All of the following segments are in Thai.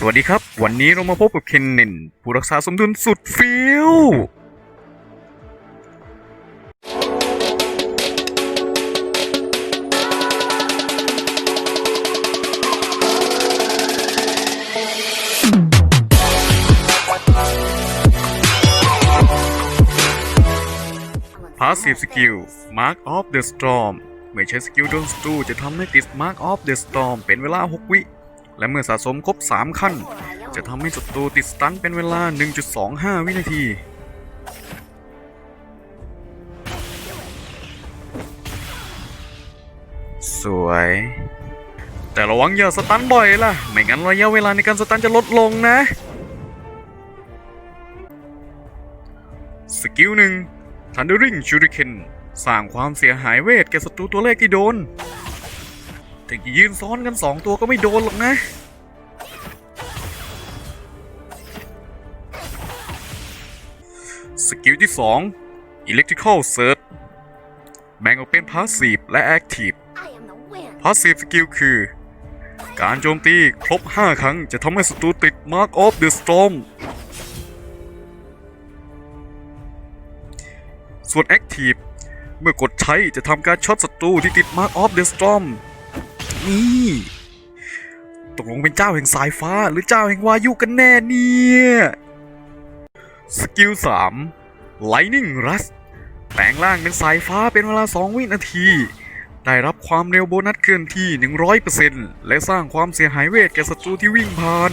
สวัสดีครับ วันนี้เรามาพบกับเคนเนนผู้รักษาสมดุลสุดฟิลพาสซีฟสกิล Mark of the Storm เมื่อใช้สกิลโดนศัตรูจะทำให้ติด Mark of the Storm เป็นเวลา 6 วิ และเมื่อสะสมครบ 3 ขั้น จะทำให้ศัตรูติดสตันเป็นเวลา 1.25 วินาทีสวย แต่ระวังอย่าสตันบ่อยล่ะ ไม่งั้นระยะเวลาในการสตันจะลดลงนะ สกิลหนึ่ง Thundering Shuriken สร้างความเสียหายเวทแก่ศัตรูตัวแรกที่โดน ถึงจะยืนซ้อนกันสองตัวก็ไม่โดนหรอกนะ สกิลที่2 Electrical Surge แบ่งออกเป็น Passive และ Active I am the wind. Passive Skill คือ การโจมตีครบ 5 ครั้งจะทำให้ศัตรูติด Mark of the Storm ส่วน Active เมื่อกดใช้จะทำการช็อตศัตรูที่ติด Mark of the Storm นี่ตกลงเป็นเจ้าแห่งสายฟ้าหรือเจ้าแห่งวายุกันแน่เนี่ย สกิล 3 Lightning Rush แปลงร่างเป็นสายฟ้าเป็นเวลา 2 วินาที ได้รับความเร็วโบนัสเคลื่อนที่ 100%และสร้างความเสียหายเวทแก่ศัตรูที่วิ่งผ่าน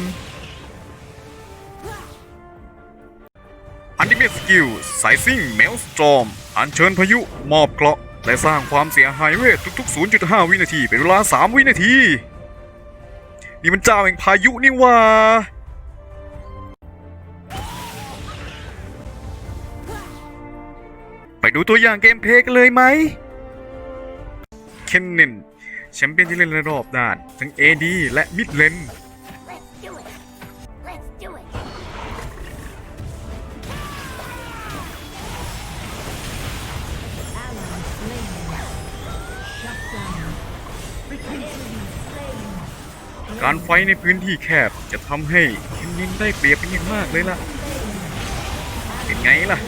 อันติเมตสกิลสายซิ่งเมลสตรอมอัญเชิญพายุมอบเกราะ และสร้างความเสียหายเวททุก ๆ 0.5 วินาที เป็นเวลา 3 วินาที นี่มันเจ้าแห่งพายุนี่ว่าไปดูตัวอย่างเกมเพลย์กันเลยไหม เคนเนนแชมเปี้ยนที่เล่นระรอบด้าน ทั้ง AD และมิดเลน การไฟในพื้นที่แคบจะทำให้เคนเนนได้เปรียบเป็นอย่างมากเลยล่ะ เป็นไงล่ะ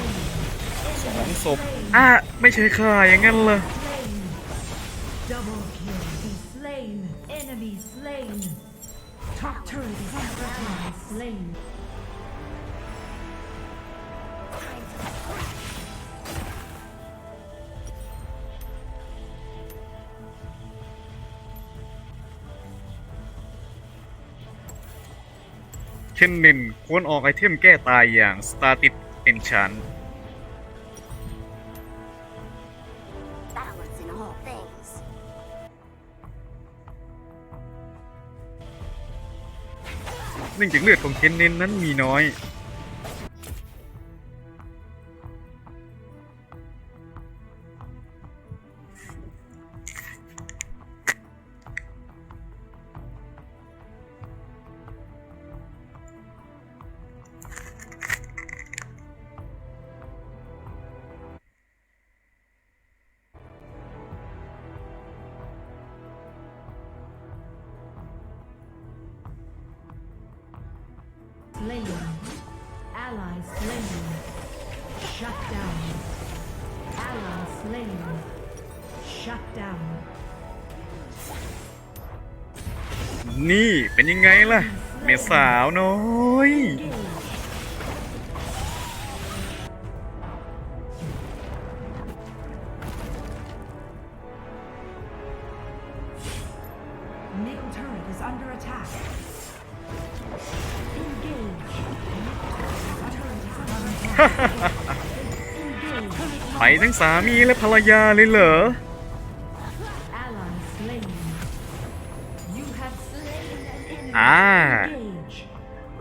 สองศพอะไม่ใช่ข่าอย่างนั้นเลย เคนเนนควรออกไอเทมแก้ตายอย่าง Static Enchant เนื่องจากเลือดของเคนเนนนั้นมีน้อย Slain. Ally slain. Shut down. Ally slain. Shut down. นี่เป็นยังไงล่ะ เมสาวน้อย Engage. ไปทั้งสามีและภรรยาเลยเหรอ Ally slain. You have slain an enemy. Ah. Engage.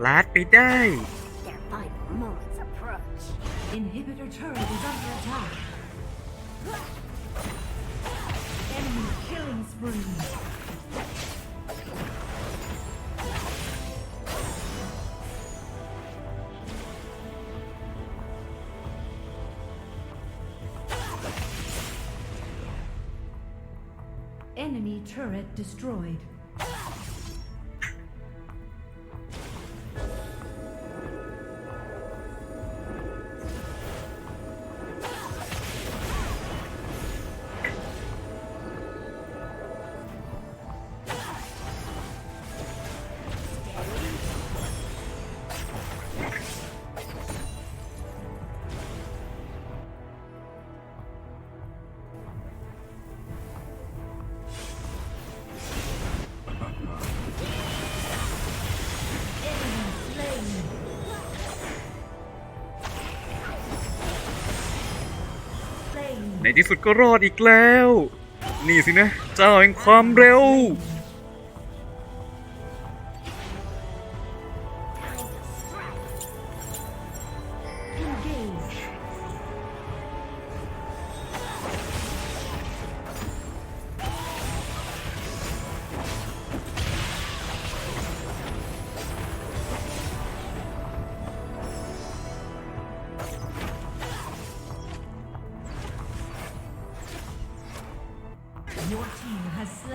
ลาดไปได้ Their final moments approach. Inhibitor turret is under attack. Enemy killing spree. Enemy turret destroyed. ในที่สุดก็รอดอีกแล้ว นี่สินะเจ้าแห่งความเร็ว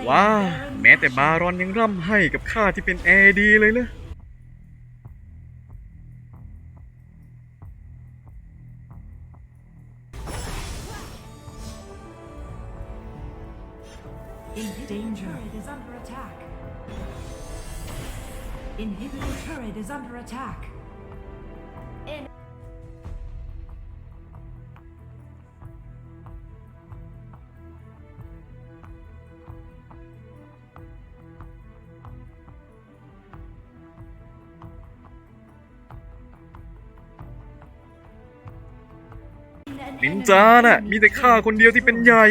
ว้าแม้แต่บารอนยังร่ำให้กับข้าที่เป็นแอร์ดีเลยเล นินจาน่ะมีแต่ข้าคนเดียวที่เป็นใหญ่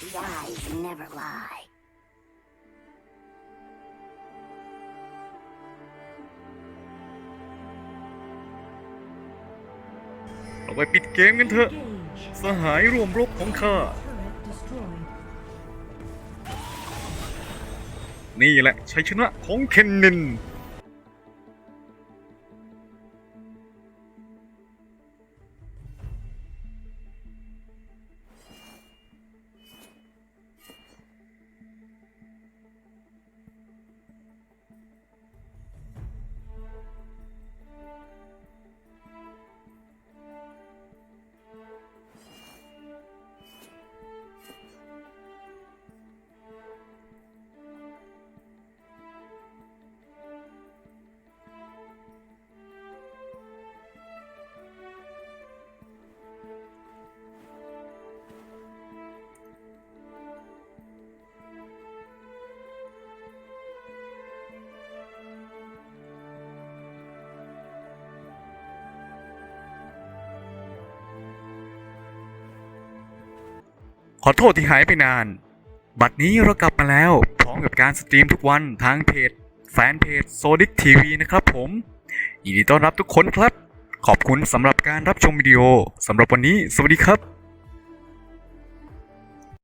The eyes never lie. เราไปปิดเกมกันเถอะ สหายร่วมรบของข้า นี่แหละชัยชนะของเคนนิน อโทษที่หายไปนาน บัดนี้เรากลับมาแล้ว พร้อมกับการสตรีมทุกวันทางเพจ แฟนเพจโซดิกทีวีนะครับผมยินดีต้อนรับทุกคนครับ ขอบคุณสำหรับการรับชมวิดีโอสำหรับวันนี้ สวัสดีครับ